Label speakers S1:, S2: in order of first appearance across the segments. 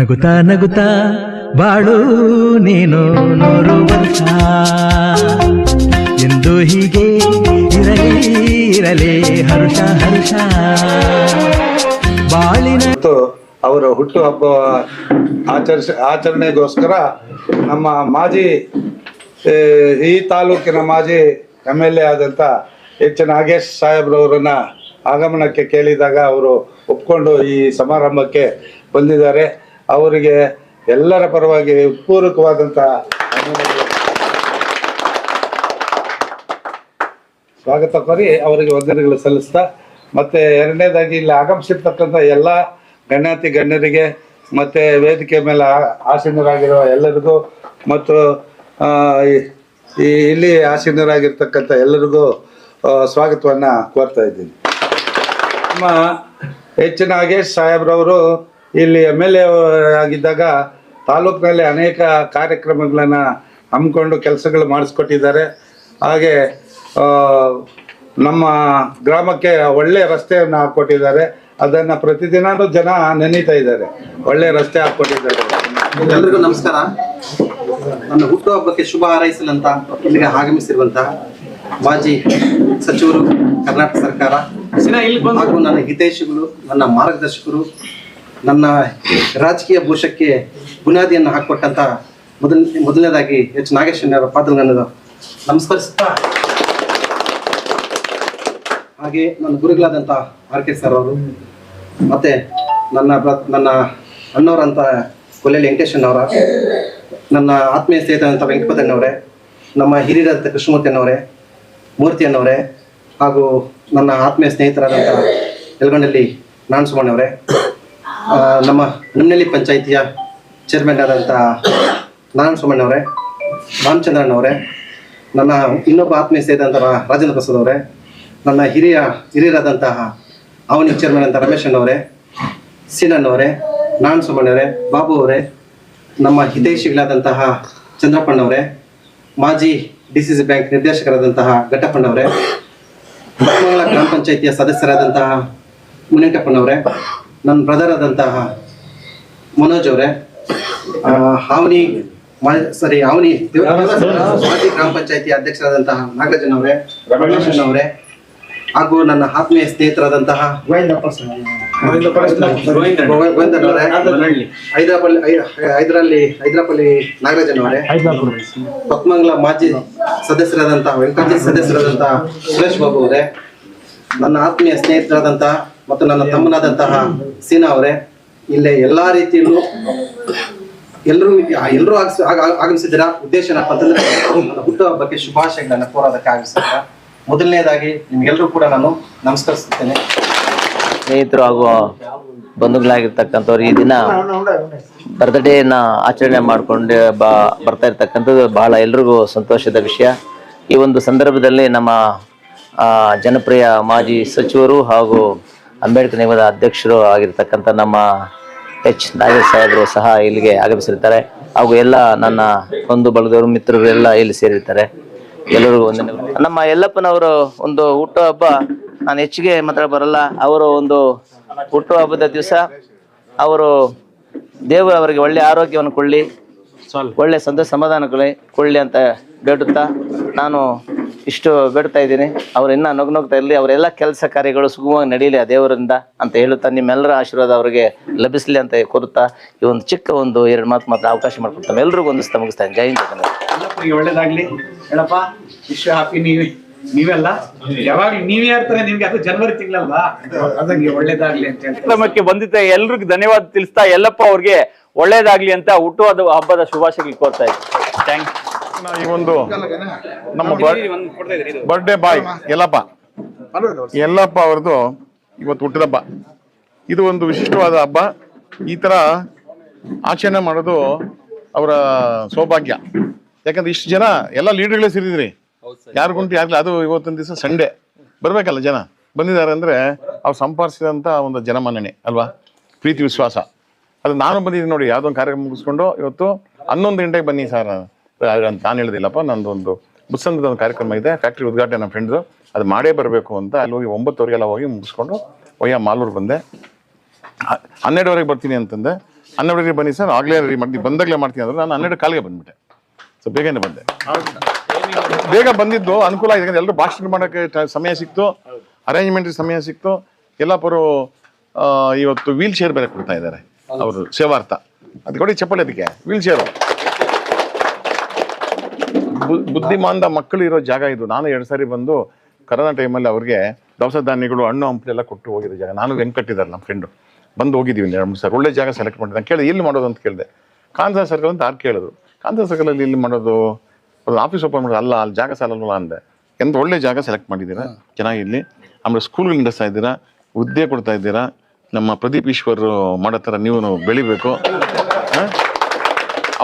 S1: ನಗುತ್ತಾ ನಗುತ ಬಾಳು ನೀನು ವರ್ಷ. ಎಂದು ಹೀಗೆ ಇರಲಿ ಇರಲಿ ಹರ್ಷ ಹರ್ಷ. ಬಾಳಿನ
S2: ಅವರ ಹುಟ್ಟುಹಬ್ಬ ಆಚರಿಸ, ಆಚರಣೆಗೋಸ್ಕರ ನಮ್ಮ ಮಾಜಿ ಈ ತಾಲೂಕಿನ ಮಾಜಿ ಎಂ ಎಲ್ ಎ ಆದಂಥ ಎಚ್ ನಾಗೇಶ್ ಸಾಹೇಬ್ರವರನ್ನ ಆಗಮನಕ್ಕೆ ಕೇಳಿದಾಗ ಅವರು ಒಪ್ಕೊಂಡು ಈ ಸಮಾರಂಭಕ್ಕೆ ಬಂದಿದ್ದಾರೆ. ಅವರಿಗೆ ಎಲ್ಲರ ಪರವಾಗಿ ಪೂರಕವಾದಂಥ ಸ್ವಾಗತ ಕೋರಿ ಅವರಿಗೆ ವಂದನೆಗಳು ಸಲ್ಲಿಸ್ತಾ, ಮತ್ತೆ ಎರಡನೇದಾಗಿ ಇಲ್ಲಿ ಆಗಮಿಸಿರ್ತಕ್ಕಂಥ ಎಲ್ಲ ಗಣ್ಯಾತಿ ಗಣ್ಯರಿಗೆ, ಮತ್ತೆ ವೇದಿಕೆ ಮೇಲೆ ಆಸೀನರಾಗಿರೋ ಎಲ್ಲರಿಗೂ, ಮತ್ತು ಈ- ಇಲ್ಲಿ ಆಸೀನರಾಗಿರ್ತಕ್ಕಂಥ ಎಲ್ಲರಿಗೂ ಸ್ವಾಗತವನ್ನು ಕೋರ್ತಾ ಇದ್ದೀನಿ. ನಮ್ಮ ಎಚ್ ನಾಗೇಶ್ ಸಾಹೇಬ್ರವರು ಇಲ್ಲಿ ಎಂ ಎಲ್ ಎ ಆಗಿದ್ದಾಗ ತಾಲೂಕಿನಲ್ಲಿ ಅನೇಕ ಕಾರ್ಯಕ್ರಮಗಳನ್ನು ಹಮ್ಮಿಕೊಂಡು ಕೆಲಸಗಳು ಮಾಡಿಸ್ಕೊಟ್ಟಿದ್ದಾರೆ. ಹಾಗೆ ನಮ್ಮ ಗ್ರಾಮಕ್ಕೆ ಒಳ್ಳೆ ರಸ್ತೆಯನ್ನು ಹಾಕ್ಕೊಟ್ಟಿದ್ದಾರೆ ಅದನ್ನು ಪ್ರತಿದಿನನೂ ಜನ ನೆನೀತಾ ಇದ್ದಾರೆ. ಒಳ್ಳೆ ರಸ್ತೆ ಹಾಕ್ಕೊಟ್ಟಿದ್ದಾರೆ
S3: ಎಲ್ರಿಗೂ ನಮಸ್ಕಾರ. ನನ್ನ ಹುಟ್ಟುಹಬ್ಬಕ್ಕೆ ಶುಭ ಹಾರೈಸಲಂತ ಇಲ್ಲಿಗೆ ಆಗಮಿಸಿರುವಂತಹ ಮಾಜಿ ಸಚಿವರು ಕರ್ನಾಟಕ ಸರ್ಕಾರ ಹಾಗೂ ನನ್ನ ಹಿತೈಷಿಗಳು ನನ್ನ ಮಾರ್ಗದರ್ಶಕರು ನನ್ನ ರಾಜಕೀಯ ಭೂಷಕ್ಕೆ ಬುನಾದಿಯನ್ನು ಹಾಕಿಕೊಟ್ಟಂತ ಮೊದಲ ಮೊದಲನೇದಾಗಿ ಎಚ್ ನಾಗೇಶ್ವರ ಪಾತ್ರಗಳನ್ನು ನಮಸ್ಕರಿಸ್ತಾ ಹಾಗೆ ನನ್ನ ಗುರುಗಳಾದಂಥ ಆರ್ ಕೆ ಸರ್ ಅವರು ಮತ್ತೆ ನನ್ನ ನನ್ನ ಅಣ್ಣವರಂತ ವೆಂಕಟೇಶ್ ಅಣ್ಣನವರ ನನ್ನ ಆತ್ಮೀಯ ಸ್ನೇಹಿತರಂತ ವೆಂಕಟಪತಣ್ಣವರೇ ನಮ್ಮ ಹಿರಿಯರಂತ ಕೃಷ್ಣಮೂರ್ತಿಯನ್ನವರೇ ಮೂರ್ತಿಯನ್ನವರೇ ಹಾಗೂ ನನ್ನ ಆತ್ಮೀಯ ಸ್ನೇಹಿತರಾದಂಥ ನಾನ್ ಸುಮಣ್ಣವರೇ ಆ, ನಮ್ಮ ನಿಮ್ನಳ್ಳಿ ಪಂಚಾಯಿತಿಯ ಚೇರ್ಮನ್ ಆದಂತಹ ನಾರಾಯಣ ಸುಮ್ಮಣ್ಣವರೇ ರಾಮಚಂದ್ರಣ್ಣವರೇ ನನ್ನ ಇನ್ನೊಬ್ಬ ಆತ್ಮೀಯ ಸೇರಿದಂತಹ ರಾಜೇಂದ್ರ ಪ್ರಸಾದ್ ಅವರೇ, ನನ್ನ ಹಿರಿಯ, ಹಿರಿಯರಾದಂತಹ ಅವನಿ ಚೇರ್ಮನ್ ಅಂತ ರಮೇಶ್ ಅಣ್ಣವರೇ ನಾರಾಯಣ ನಾನ್ ಸುಮಣ್ಣವರೇ ಬಾಬು ಅವರೇ, ನಮ್ಮ ಹಿತೈಷಿಗಳಾದಂತಹ ಚಂದ್ರಪ್ಪಣ್ಣವರೇ ಮಾಜಿ ಡಿ ಸಿ ಸಿ ಬ್ಯಾಂಕ್ ನಿರ್ದೇಶಕರಾದಂತಹ ಘಟ್ಟಪ್ಪಣ್ಣವರೇ ಬಸವಮಂಗಲ ಗ್ರಾಮ ಪಂಚಾಯಿತಿಯ ಸದಸ್ಯರಾದಂತಹ ಮುನಿಯಂಟಪ್ಪನವರೇ ನನ್ನ ಬ್ರದರ್ ಆದಂತಹ ಮನೋಜ್ ಅವರೇ ಅವನಿ ಹಾವನಿ ಸಾರಿ ಹಾವನಿ ಮಾಜಿ ಗ್ರಾಮ ಪಂಚಾಯಿತಿ ಅಧ್ಯಕ್ಷರಾದಂತಹ ನಾಗರಾಜನ್ ಅವರೇ ರಮೇಶನ್ ಅವರೇ ಹಾಗೂ ನನ್ನ ಆತ್ಮೀಯ ಸ್ನೇಹಿತರಾದಂತಹ ಗೋವಿಂದನವರೇ ಹೈದರಾಬಾದ್ ಹೈದರಲ್ಲಿ ಹೈದರಾಬಾದಿ ನಾಗರಾಜನವರೇ ಪಕ್ಮಂಗಲ ಮಾಜಿ ಸದಸ್ಯರಾದಂತಹ ವೆಂಕಟೇಶ್ ಸದಸ್ಯರಾದಂತಹ ಸುರೇಶ್ ಬಾಬು ಅವರೇ ನನ್ನ ಆತ್ಮೀಯ ಸ್ನೇಹಿತರಾದಂತಹ ಮತ್ತು ನನ್ನ ತಮ್ಮನಾದಂತಹ ಸೀನಾ ಅವರೇ, ಇಲ್ಲೇ ಎಲ್ಲಾ ರೀತಿಯಲ್ಲೂ ಎಲ್ಲರೂ ಎಲ್ಲರೂ ಆಗಮಿಸಿದ್ದೀರಾ? ಉದ್ದೇಶ ಏನಪ್ಪ ಅಂತಂದ್ರೆ, ನನ್ನ ಹುಟ್ಟುಹಬ್ಬಕ್ಕೆ ಶುಭಾಶಯಗಳನ್ನ ಕೋರೋದಕ್ಕೆ ಆಗಮಿಸಿದ್ರ ಮೊದಲನೇದಾಗಿ ನಿಮ್ಗೆಲ್ಲರೂ ಕೂಡ ನಾನು ನಮಸ್ಕರಿಸುತ್ತೇನೆ
S4: ಸ್ನೇಹಿತರು ಹಾಗೂ ಬಂಧುಗಳಾಗಿರ್ತಕ್ಕಂಥವ್ರು ಈ ದಿನ ಬರ್ತ್ಡೇನ ಆಚರಣೆ ಮಾಡ್ಕೊಂಡು ಬಾ ಬರ್ತಾ ಇರ್ತಕ್ಕಂಥದ್ದು ಬಹಳ ಎಲ್ರಿಗೂ ಸಂತೋಷದ ವಿಷಯ. ಈ ಒಂದು ಸಂದರ್ಭದಲ್ಲಿ ನಮ್ಮ ಜನಪ್ರಿಯ ಮಾಜಿ ಸಚಿವರು ಹಾಗೂ ಅಂಬೇಡ್ಕರ್ ನಿಗಮದ ಅಧ್ಯಕ್ಷರು ಆಗಿರ್ತಕ್ಕಂಥ ನಮ್ಮ ಎಚ್ ನಾಗೇಶ್ ಸಾಹೇಬರು ಸಹ ಇಲ್ಲಿಗೆ ಆಗಮಿಸಿರ್ತಾರೆ. ಹಾಗೂ ಎಲ್ಲ ನನ್ನ ಬಂಧು ಬಳಗದವರು ಮಿತ್ರರು ಎಲ್ಲ ಇಲ್ಲಿ ಸೇರಿರ್ತಾರೆ. ಎಲ್ಲರಿಗೂ ಒಂದು ನಮ್ಮ ಯಲ್ಲಪ್ಪನವರು ಒಂದು ಹುಟ್ಟುಹಬ್ಬ ನಾನು ಹೆಚ್ಚಿಗೆ ಮಾತ್ರ ಬರಲ್ಲ ಅವರು ಒಂದು ಹುಟ್ಟುಹಬ್ಬದ ದಿವಸ ಅವರು ದೇವರು ಅವರಿಗೆ ಒಳ್ಳೆ ಆರೋಗ್ಯವನ್ನು ಕೊಳ್ಳಿ ಒಳ್ಳೆ ಸಂತೋಷ ಸಮಾಧಾನ ಕೊಳ್ಳಿ ಕೊಳ್ಳಿ ಅಂತ ಬೇಡುತ್ತಾ ನಾನು ಇಷ್ಟು ಬೇಡ್ತಾ ಇದ್ದೀನಿ. ಅವ್ರು ಇನ್ನೂ ನಗ್ನೋಗ್ತಾ ನಗ್ತಾ ಇರಲಿ. ಅವರೆಲ್ಲ ಕೆಲಸ ಕಾರ್ಯಗಳು ಸುಗಮವಾಗಿ ನಡೀಲಿ ಆ ದೇವರಿಂದ ಅಂತ ಹೇಳುತ್ತಾ ನಿಮ್ಮೆಲ್ಲರ ಆಶೀರ್ವಾದ ಅವರಿಗೆ ಲಭಿಸಲಿ ಅಂತ ಕೋರುತ್ತಾ ಈ ಒಂದು ಚಿಕ್ಕ ಒಂದು ಎರಡು ಮಾತು ಮಾತ್ರ ಅವಕಾಶ ಮಾಡ್ಕೊಡ್ತಾನೆ ಎಲ್ರಿಗೂ ಒಂದು ಮುಗಿಸ್ತಾನೆ ಜೈ ಹಿಂದ್
S5: ಒಳ್ಳೇದಾಗ್ಲಿ. ಹೇಳಪ್ಪ ವಿಶ್ವ ಹ್ಯಾಪಿ ನೀವ್ ನೀವೆಲ್ಲ? ಯಾವಾಗ್ಲೂ ನೀವ್ ಯಾರ್ತಾರೆ ನಿಮ್ಗೆ? ಅದು ಜನವರಿ ತಿಂಗಳಲ್ವಾ? ಅದಂಗೆ ಒಳ್ಳೇದಾಗ್ಲಿ ಅಂತ ಹೇಳಿ
S6: ಕಾರ್ಯಕ್ರಮಕ್ಕೆ ಬಂದಿದ್ದ. ಎಲ್ರಿಗೂ ಧನ್ಯವಾದ ತಿಳಿಸ್ತಾ. ಎಲ್ಲಪ್ಪ ಅವ್ರಿಗೆ ಒಳ್ಳೇದಾಗ್ಲಿ ಅಂತ ಹುಟ್ಟುವ ಹಬ್ಬದ ಶುಭಾಶಯಗಳು ಕೋರ್ತಾ ಇದ್ದೀನಿ. ಥ್ಯಾಂಕ್
S7: ಈ ಒಂದು ನಮ್ಮ ಬರ್ಡೇ ಬಾಯ್ ಯಲ್ಲಪ್ಪ. ಯಲ್ಲಪ್ಪ ಅವ್ರದ್ದು ಇವತ್ತು ಹುಟ್ಟಿದ ಹಬ್ಬ. ಇದು ಒಂದು ವಿಶಿಷ್ಟವಾದ ಹಬ್ಬ. ಈ ತರ ಆಚರಣೆ ಮಾಡೋದು ಅವರ ಸೌಭಾಗ್ಯ. ಯಾಕಂದ್ರೆ ಇಷ್ಟು ಜನ ಎಲ್ಲ ಲೀಡರ್ಗಳೇ ಸೇರಿದ್ರಿ. ಯಾರು ಗುಂಟು ಯಾರಿಲ್ಲ ಅದು ಇವತ್ತಿನ ದಿವಸ ಸಂಡೇ ಬರ್ಬೇಕಲ್ಲ ಜನ? ಬಂದಿದ್ದಾರೆ ಅಂದ್ರೆ ಅವ್ರು ಸಂಪಾದಿಸಿದಂತ ಒಂದು ಜನಮನ್ನಣೆ ಅಲ್ವಾ? ಪ್ರೀತಿ ವಿಶ್ವಾಸ. ಅದು ನಾನು ಬಂದಿದ್ದೀನಿ ನೋಡಿ ಯಾವುದೋ ಒಂದು ಕಾರ್ಯಕ್ರಮ ಮುಗಿಸ್ಕೊಂಡು ಇವತ್ತು ಹನ್ನೊಂದು ಗಂಟೆಗೆ ಬನ್ನಿ ಸರ್. ಅಂತ ನಾನು ಹೇಳಿದಿಲ್ಲಪ್ಪ ನಂದು ಒಂದು ಬುಸ್ಸಂದದ ಒಂದು ಕಾರ್ಯಕ್ರಮ ಇದೆ ಫ್ಯಾಕ್ಟ್ರಿ ಉದ್ಘಾಟನೆ ನಮ್ಮ ಫ್ರೆಂಡ್ದು ಅದು ಮಾಡೇ ಬರಬೇಕು ಅಂತ ಅಲ್ಲಿ ಹೋಗಿ ಒಂಬತ್ತುವರೆಗೆಲ್ಲ ಹೋಗಿ ಮುಗಿಸ್ಕೊಂಡು ಒಯ್ಯ ಮಾಲೂರು ಬಂದೆ. ಹನ್ನೆರಡುವರೆಗೆ ಬರ್ತೀನಿ ಅಂತಂದೆ. ಹನ್ನೆರಡುವರೆಗೆ ಬನ್ನಿ ಸರ್ ಆಗಲೇ ರೆಡಿ ಮಾಡ್ತೀನಿ ಬಂದಾಗಲೇ ಮಾಡ್ತೀನಿ ಅಂದ್ರೆ. ನಾನು ಹನ್ನೆರಡು ಕಾಲಿಗೆ ಬಂದ್ಬಿಟ್ಟೆ. ಸೊ ಬೇಗನೆ ಬಂದೆ. ಬೇಗ ಬಂದಿದ್ದು ಅನುಕೂಲ ಆಗಿದೆ ಎಲ್ಲರೂ ಭಾಷಣ ಮಾಡೋಕ್ಕೆ ಸಮಯ ಸಿಕ್ತು. ಅರೇಂಜ್ಮೆಂಟ್ ಸಮಯ ಸಿಕ್ತು. ಎಲ್ಲ ಪರು ಇವತ್ತು ವೀಲ್ ಚೇರ್ ಬೇರೆ ಕೊಡ್ತಾ ಇದ್ದಾರೆ. ಅವರು ಸೇವಾರ್ಥ. ಅದು ಕೊಡಿ ಚಪ್ಪಲಿ ಅದಕ್ಕೆ. ವೀಲ್ ಚೇರು ಬುದ್ಧಿಮಾಂದ ಮಕ್ಕಳು ಇರೋ ಜಾಗ ಇದು. ನಾನು ಎರಡು ಸಾರಿ ಬಂದು ಕರೋನಾ ಟೈಮಲ್ಲಿ ಅವ್ರಿಗೆ ದವಸ ಧಾನ್ಯಗಳು ಹಣ್ಣು ಹಂಪಲೆಲ್ಲ ಕೊಟ್ಟು ಹೋಗಿದ್ದ ಜಾಗ. ನಾನು ಹೆಂಗೆ ಕಟ್ಟಿದ್ದಾರೆ ನಮ್ಮ ಫ್ರೆಂಡು ಬಂದು ಹೋಗಿದ್ದೀವಿ ಎರಡು ಮೂರು ಸರ್. ಒಳ್ಳೆ ಜಾಗ ಸೆಲೆಕ್ಟ್ ಮಾಡಿದ್ದೆ ನಾನು ಕೇಳಿದೆ ಎಲ್ಲಿ ಮಾಡೋದು ಅಂತ ಕೇಳಿದೆ. ಕಾಂತ ಸರ್ಕಲ್ ಅಂತ ಯಾರು ಕೇಳಿದ್ರು. ಕಾಂತ ಸರ್ಕಲಲ್ಲಿ ಇಲ್ಲಿ ಮಾಡೋದು? ಅದು ಆಫೀಸ್ ಓಪನ್ ಮಾಡೋದು ಅಲ್ಲ ಅಲ್ಲಿ ಜಾಗ ಸಾಲಲ್ಲ ಅಂದೆ. ಎಂತ ಒಳ್ಳೆ ಜಾಗ ಸೆಲೆಕ್ಟ್ ಮಾಡಿದ್ದೀರಾ? ಚೆನ್ನಾಗಿರಲಿ ಆಮೇಲೆ ಸ್ಕೂಲ್ಗಳು ನಡೆಸ್ತಾ ಇದ್ದೀರಾ? ಹುದ್ದೆ ಕೊಡ್ತಾ ಇದ್ದೀರಾ? ನಮ್ಮ ಪ್ರದೀಪ್ ಈಶ್ವರ್ ಮಾಡೋ ಥರ ನೀವು ಬೆಳಿಬೇಕು.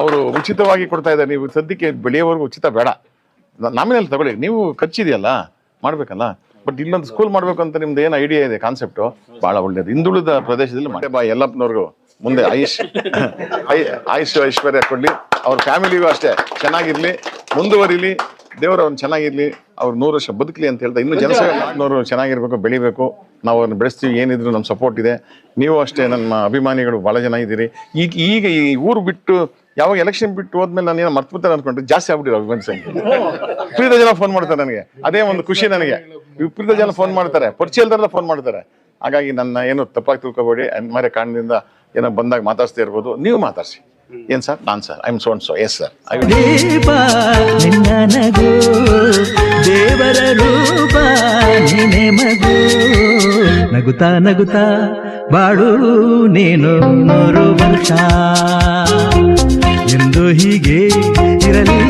S7: ಅವರು ಉಚಿತವಾಗಿ ಕೊಡ್ತಾ ಇದ್ದಾರೆ. ನೀವು ಸದ್ಯಕ್ಕೆ ಬೆಳೆಯೋವರೆಗೂ ಉಚಿತ ಬೇಡ. ನಾಮಿನಲ್ ತಗೊಳ್ಳಿ. ನೀವು ಖರ್ಚಿದೆಯಲ್ಲ, ಮಾಡ್ಬೇಕಲ್ಲ? ಬಟ್ ಇಲ್ಲೊಂದು ಸ್ಕೂಲ್ ಮಾಡ್ಬೇಕು ಅಂತ ನಿಮ್ದು ಏನು ಐಡಿಯಾ ಇದೆ ಕಾನ್ಸೆಪ್ಟು ಬಹಳ ಒಳ್ಳೇದು. ಹಿಂದುಳಿದ ಪ್ರದೇಶದಲ್ಲಿ ಮಾಡಿ. ಬಾ ಎಲ್ಲಪ್ಪನವ್ರಿಗೂ ಮುಂದೆ ಆಯುಷ್ ಆಯುಷ್ ಐಶ್ವರ್ಯ ಕೊಡ್ಲಿ. ಅವ್ರ ಫ್ಯಾಮಿಲಿಗೂ ಅಷ್ಟೇ. ಚೆನ್ನಾಗಿರ್ಲಿ, ಮುಂದುವರಿಲಿ. ದೇವರು ಅವ್ನು ಚೆನ್ನಾಗಿರ್ಲಿ. ಅವ್ರು ನೂರು ವರ್ಷ ಬದುಕಲಿ ಅಂತ ಹೇಳ್ತಾ ಇನ್ನು ನಾಲ್ಕುನೂರು ಚೆನ್ನಾಗಿರ್ಬೇಕು ಬೆಳಿಬೇಕು. ನಾವು ಅವ್ರನ್ನ ಬೆಳೆಸ್ತೀವಿ ಏನಿದ್ರು ನಮ್ಮ ಸಪೋರ್ಟ್ ಇದೆ. ನೀವು ಅಷ್ಟೇ ನಮ್ಮ ಅಭಿಮಾನಿಗಳು ಬಹಳ ಜನ ಇದ್ದೀರಿ. ಈಗ ಈಗ ಈ ಊರು ಬಿಟ್ಟು ಯಾವಾಗ ಎಲೆಕ್ಷನ್ ಬಿಟ್ಟು ಹೋದ್ಮೇಲೆ ನಾನು ಏನೋ ಮರ್ತ್ಬಿಡ್ತಾರೆ ಅನ್ಕೊಂಡ್ರೆ ಜಾಸ್ತಿ ಆಗ್ಬಿಟ್ಟಿರೋ ಅಭಿಮಾನಿ ಸಂಖ್ಯೆ. ವಿಪರೀತ ಜನ ಫೋನ್ ಮಾಡ್ತಾರೆ ನನಗೆ. ಅದೇ ಒಂದು ಖುಷಿ ನನಗೆ. ವಿಪರೀತ ಜನ ಫೋನ್ ಮಾಡ್ತಾರೆ. ಪರಿಚಯ ಫೋನ್ ಮಾಡ್ತಾರೆ. ಹಾಗಾಗಿ ನನ್ನ ಏನು ತಪ್ಪಾಗಿ ತಿಳ್ಕೊಬೇಡಿ. ಮರೆ ಕಾರಣದಿಂದ ಏನೋ ಬಂದಾಗ ಮಾತಾಡ್ಸ್ತಾ ಇರ್ಬೋದು. ನೀವು ಮಾತಾಡ್ಸಿ. ಏನ್ ಸರ್? ನಾನ್ ಸರ್. ಐ ಎಂ ಸೋನ್ ಸೊ ಎಸ್ ಸರ್ ಐ
S1: ದೀಪ ನಿನ್ನ ನಗು ದೇವರ ರೂಪ ನಿನೆ ಮಗು. ನಗುತ್ತಾ ನಗುತ್ತಾ ಬಾಳು ನೀನು ನೂರು ವರ್ಷ. ಎಂದು ಹೀಗೆ ಇರಲಿ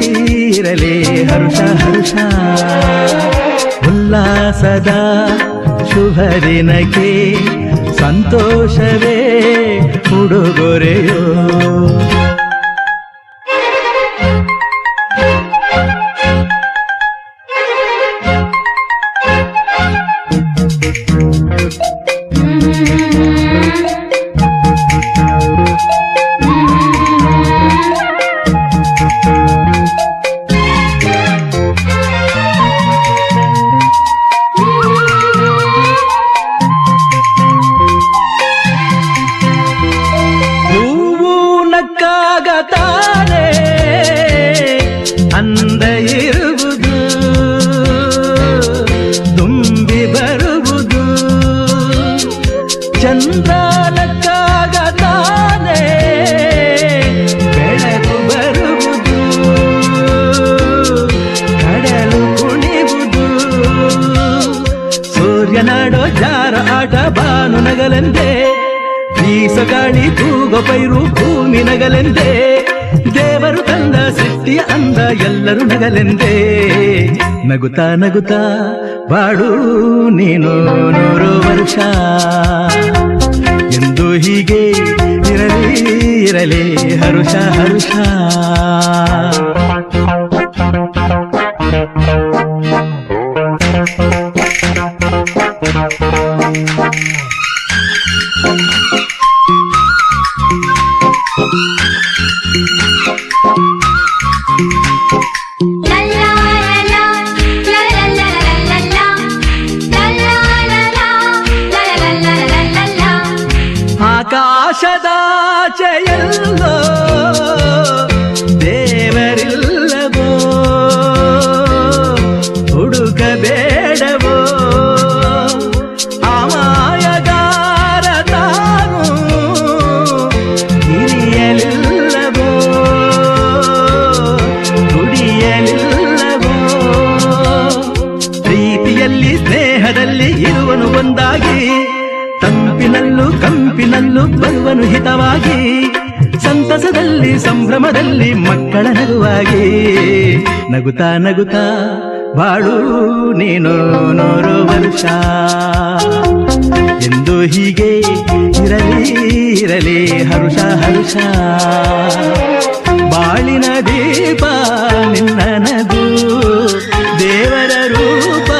S1: ಇರಲಿ ಹರುಷ ಹರುಷ. ಉಲ್ಲಾಸದ ಶುಭ ದಿನಕ್ಕೆ ಸಂತೋಷವೇ ಉಡುಗೊರೆಯೋ. ಆಟ ಬಾನು ನಗಲೆಂದೇ, ಬೀಸ ಗಾಳಿ ತೂಗ ಪೈರು ಭೂಮಿ ನಗಲೆಂದೆ, ದೇವರು ತಂದ ಸೃಷ್ಟಿಯ ಅಂದ ಎಲ್ಲರೂ ನಗಲೆಂದೆ. ನಗುತ್ತಾ ನಗುತ್ತಾ ಬಾಡು ನೀನು ನೂರು ವರ್ಷ. ಎಂದು ಹೀಗೆ ಇರಲಿ ಇರಲಿ ಹರುಷ ಹರುಷ. ಆಕಾಶದ ಜಯ ಸಂಭ್ರಮದಲ್ಲಿ ಮಕ್ಕಳ ನಗುವಾಗಿ. ನಗುತ್ತಾ ನಗುತ್ತಾ, ಬಾಳು, ನೀನು ನೂರು ವರ್ಷ. ಎಂದು ಹೀಗೆ ಇರಲಿ ಇರಲಿ, ಹರುಷ ಹರುಷ. ಬಾಳಿನ ದೀಪ ನಿನ್ನ ನಗು. ದೇವರ ರೂಪ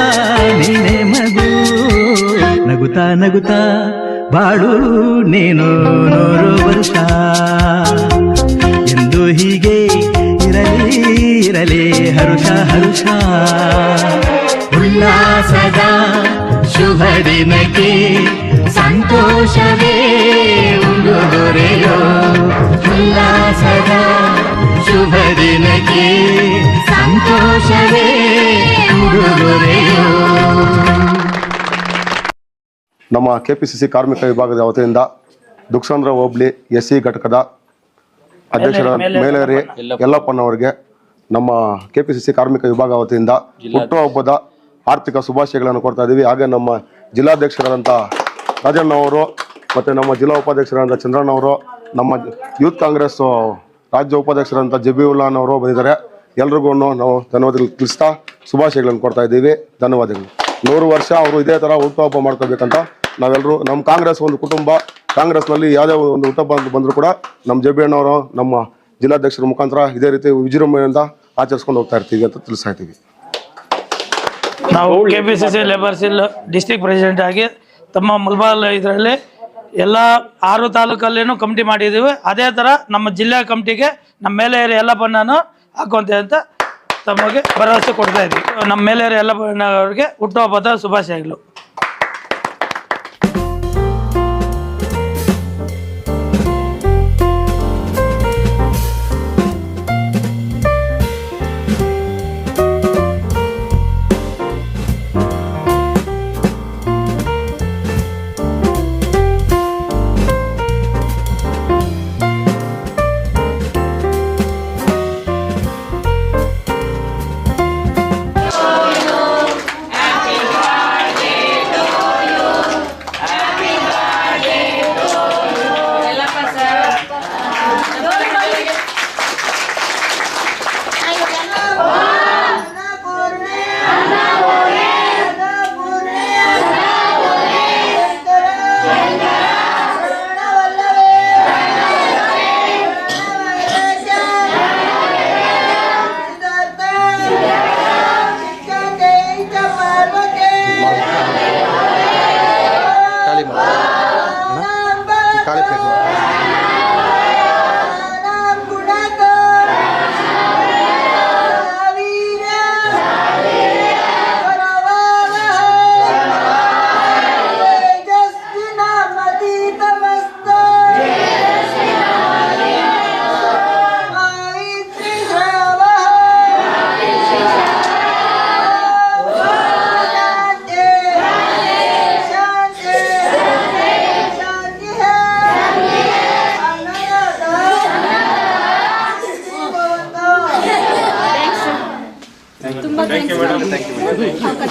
S1: ನೀನೆ ಮಗು. ನಗುತ್ತಾ ನಗುತ್ತಾ, ಬಾಳು, ನೀನು ನೂರು ವರ್ಷ. ಇರಲಿ ಹರುಷ ಹರುಷ. ಉಲ್ಲಾಸದ ಶುಭ ದಿನಕ್ಕೆ ಸಂತೋಷವೇ ಉಂಡು ದೊರೆಯೋ. ಉಲ್ಲಾಸದ ಶುಭ ದಿನಕ್ಕೆ ಸಂತೋಷವೇ ಉಡುಗೊರೆಯೋ
S8: ನಮ್ಮ ಕೆ ಪಿ ಸಿ ಸಿ ಕಾರ್ಮಿಕ ವಿಭಾಗದ ವತಿಯಿಂದ ದುಕ್ಸಾಂದ್ರ ಹೋಬ್ಳಿ ಎಸ್ ಸಿ ಘಟಕದ ಅಧ್ಯಕ್ಷರ ಮೇಲೇರಿ ಯಲ್ಲಪ್ಪನವರಿಗೆ ನಮ್ಮ ಕೆ ಪಿ ಸಿ ಸಿ ಕಾರ್ಮಿಕ ವಿಭಾಗ ವತಿಯಿಂದ ಹುಟ್ಟುಹಬ್ಬದ ಆರ್ಥಿಕ ಶುಭಾಶಯಗಳನ್ನು ಕೊಡ್ತಾ ಇದ್ದೀವಿ. ಹಾಗೆ ನಮ್ಮ ಜಿಲ್ಲಾಧ್ಯಕ್ಷರಾದಂಥ ರಾಜಣ್ಣ ಅವರು ಮತ್ತು ನಮ್ಮ ಜಿಲ್ಲಾ ಉಪಾಧ್ಯಕ್ಷರಾದಂಥ ಚಂದ್ರಣ್ಣ ಅವರು ನಮ್ಮ ಯೂತ್ ಕಾಂಗ್ರೆಸ್ ರಾಜ್ಯ ಉಪಾಧ್ಯಕ್ಷರಾದಂಥ ಜಬೀವುಲ್ಲಾನ್ ಅವರು ಬಂದಿದ್ದಾರೆ. ಎಲ್ರಿಗೂ ನಾವು ಧನ್ಯವಾದಗಳು ತಿಳಿಸ್ತಾ ಶುಭಾಶಯಗಳನ್ನು ಕೊಡ್ತಾ ಇದ್ದೀವಿ. ಧನ್ಯವಾದಗಳು. ನೂರು ವರ್ಷ ಅವರು ಇದೇ ಥರ ಹುಟ್ಟುಹಬ್ಬ ಮಾಡ್ಕೋಬೇಕಂತ ನಾವೆಲ್ಲರೂ ನಮ್ಮ ಕಾಂಗ್ರೆಸ್ ಒಂದು ಕುಟುಂಬ ಕಾಂಗ್ರೆಸ್ನಲ್ಲಿ ಯಾವುದೇ ಒಂದು ಹುಟ್ಟುಹಬ್ಬ ಅಂತ ಬಂದರೂ ಕೂಡ ನಮ್ಮ ಜಬಿ ಅಣ್ಣವರು ನಮ್ಮ ಜಿಲ್ಲಾಧ್ಯಕ್ಷರ ಮುಖಾಂತರ ಇದೇ ರೀತಿ ವಿಜೃಂಭಣೆಯಿಂದ ಆಚರಿಸ್ಕೊಂಡು ಹೋಗ್ತಾ ಇರ್ತೀವಿ ಅಂತ ತಿಳಿಸ್ತಾ ಇದ್ದೀವಿ.
S9: ನಾವು K P C C labour cell district president ಆಗಿ ತಮ್ಮ ಮುಲ್ಬಾಲ್ ಇದರಲ್ಲಿ ಎಲ್ಲ ಆರು ತಾಲೂಕಲ್ಲೇನು ಕಮಿಟಿ ಮಾಡಿದ್ದೀವಿ. ಅದೇ ಥರ ನಮ್ಮ ಜಿಲ್ಲಾ ಕಮಿಟಿಗೆ ನಮ್ಮ ಮೇಲೆ ಎಲ್ಲ ಬಣ್ಣನು ಹಾಕೊಂತೇವೆ ಅಂತ ತಮಗೆ ಭರವಸೆ ಕೊಡ್ತಾ ಇದ್ದೀವಿ. ನಮ್ಮ ಮೇಲೆ ಎಲ್ಲ ಬಣ್ಣ ಅವ್ರಿಗೆ ಹುಟ್ಟುಹಬ್ಬದ ಶುಭಾಶಯಗಳು.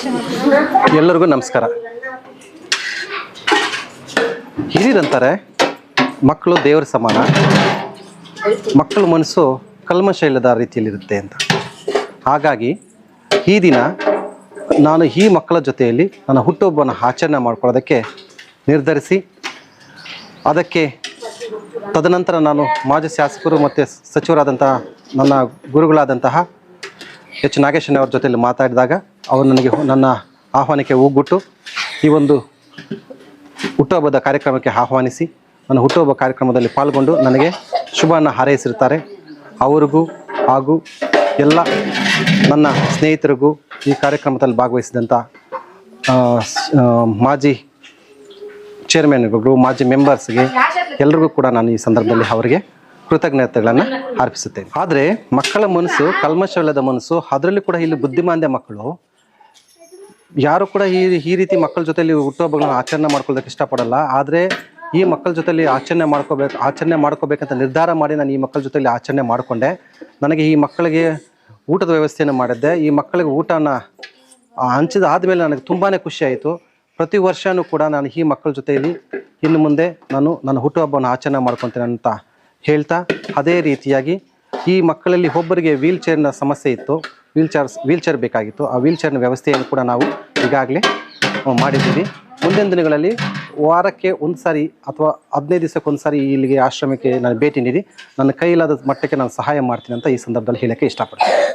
S3: ಎಲ್ಲರಿಗೂ ನಮಸ್ಕಾರ. ಹಿರಿಯರಂತಾರೆ, ಮಕ್ಕಳು ದೇವರ ಸಮಾನ, ಮಕ್ಕಳ ಮನಸ್ಸು ಕಲ್ಮಶೈಲದ ಇಲ್ಲದ ರೀತಿಯಲ್ಲಿರುತ್ತೆ ಅಂತ. ಹಾಗಾಗಿ ಈ ದಿನ ನಾನು ಈ ಮಕ್ಕಳ ಜೊತೆಯಲ್ಲಿ ನನ್ನ ಹುಟ್ಟುಹಬ್ಬನ ಆಚರಣೆ ಮಾಡ್ಕೊಳ್ಳೋದಕ್ಕೆ ನಿರ್ಧರಿಸಿ, ಅದಕ್ಕೆ ತದನಂತರ ನಾನು ಮಾಜಿ ಶಾಸಕರು ಮತ್ತು ಸಚಿವರಾದಂತಹ ನನ್ನ ಗುರುಗಳಾದಂತಹ ಎಚ್ ನಾಗೇಶನ್ ಅವ್ರ ಜೊತೆಯಲ್ಲಿ ಮಾತಾಡಿದಾಗ ಅವರು ನನಗೆ ನನ್ನ ಆಹ್ವಾನಕ್ಕೆ ಹೋಗ್ಬಿಟ್ಟು ಈ ಒಂದು ಹುಟ್ಟುಹಬ್ಬದ ಕಾರ್ಯಕ್ರಮಕ್ಕೆ ಆಹ್ವಾನಿಸಿ ನನ್ನ ಹುಟ್ಟುಹಬ್ಬ ಕಾರ್ಯಕ್ರಮದಲ್ಲಿ ಪಾಲ್ಗೊಂಡು ನನಗೆ ಶುಭವನ್ನು ಹಾರೈಸಿರ್ತಾರೆ. ಅವರಿಗೂ ಹಾಗೂ ಎಲ್ಲ ನನ್ನ ಸ್ನೇಹಿತರಿಗೂ ಈ ಕಾರ್ಯಕ್ರಮದಲ್ಲಿ ಭಾಗವಹಿಸಿದಂಥ ಮಾಜಿ ಚೇರ್ಮನ್ಗಳು ಮಾಜಿ ಮೆಂಬರ್ಸ್ಗೆ ಎಲ್ರಿಗೂ ಕೂಡ ನಾನು ಈ ಸಂದರ್ಭದಲ್ಲಿ ಅವರಿಗೆ ಕೃತಜ್ಞತೆಗಳನ್ನು ಅರ್ಪಿಸುತ್ತೇನೆ. ಆದರೆ ಮಕ್ಕಳ ಮನಸ್ಸು, ಕಲ್ಮಶವಿಲ್ಲದ ಮನಸ್ಸು, ಅದರಲ್ಲಿ ಕೂಡ ಇಲ್ಲಿ ಬುದ್ಧಿಮಾಂದ್ಯ ಮಕ್ಕಳು. ಯಾರು ಕೂಡ ಈ ಈ ರೀತಿ ಮಕ್ಕಳ ಜೊತೆಲಿ ಹುಟ್ಟುಹಬ್ಬಗಳನ್ನ ಆಚರಣೆ ಮಾಡ್ಕೊಳ್ಳೋಕೆ ಇಷ್ಟಪಡಲ್ಲ. ಆದರೆ ಈ ಮಕ್ಕಳ ಜೊತೆಲಿ ಆಚರಣೆ ಮಾಡ್ಕೋಬೇಕು ಆಚರಣೆ ಮಾಡ್ಕೋಬೇಕಂತ ನಿರ್ಧಾರ ಮಾಡಿ ನಾನು ಈ ಮಕ್ಕಳ ಜೊತೆಲಿ ಆಚರಣೆ ಮಾಡಿಕೊಂಡೆ. ನನಗೆ ಈ ಮಕ್ಕಳಿಗೆ ಊಟದ ವ್ಯವಸ್ಥೆಯನ್ನು ಮಾಡಿದ್ದೆ. ಈ ಮಕ್ಕಳಿಗೆ ಊಟನ ಹಂಚಿದ ಆದಮೇಲೆ ನನಗೆ ತುಂಬಾ ಖುಷಿ ಆಯಿತು. ಪ್ರತಿ ವರ್ಷವೂ ಕೂಡ ನಾನು ಈ ಮಕ್ಕಳ ಜೊತೆಯಲ್ಲಿ ಇನ್ನು ಮುಂದೆ ನಾನು ನನ್ನ ಹುಟ್ಟುಹಬ್ಬವನ್ನು ಆಚರಣೆ ಮಾಡ್ಕೊತೇನೆ ಅಂತ ಹೇಳ್ತಾ ಅದೇ ರೀತಿಯಾಗಿ ಈ ಮಕ್ಕಳಲ್ಲಿ ಒಬ್ಬರಿಗೆ ವೀಲ್ ಚೇರ್ನ ಸಮಸ್ಯೆ ಇತ್ತು ವೀಲ್ ಚೇರ್ಸ್ ವೀಲ್ ಚೇರ್ ಬೇಕಾಗಿತ್ತು. ಆ ವೀಲ್ ಚೇರ್ನ ವ್ಯವಸ್ಥೆಯನ್ನು ಕೂಡ ನಾವು ಈಗಾಗಲೇ ಮಾಡಿದ್ದೀವಿ. ಮುಂದಿನ ದಿನಗಳಲ್ಲಿ ವಾರಕ್ಕೆ ಒಂದು ಸಾರಿ ಅಥವಾ ಹದಿನೈದು ದಿವಸಕ್ಕೆ ಒಂದು ಸಾರಿ ಇಲ್ಲಿಗೆ ಆಶ್ರಮಕ್ಕೆ ನಾನು ಭೇಟಿ ನೀಡಿ, ನನ್ನ ಕೈಲಾದ ಮಟ್ಟಕ್ಕೆ ನಾನು ಸಹಾಯ ಮಾಡ್ತೀನಿ ಅಂತ ಈ ಸಂದರ್ಭದಲ್ಲಿ ಹೇಳೋಕ್ಕೆ ಇಷ್ಟಪಡ್ತೀನಿ.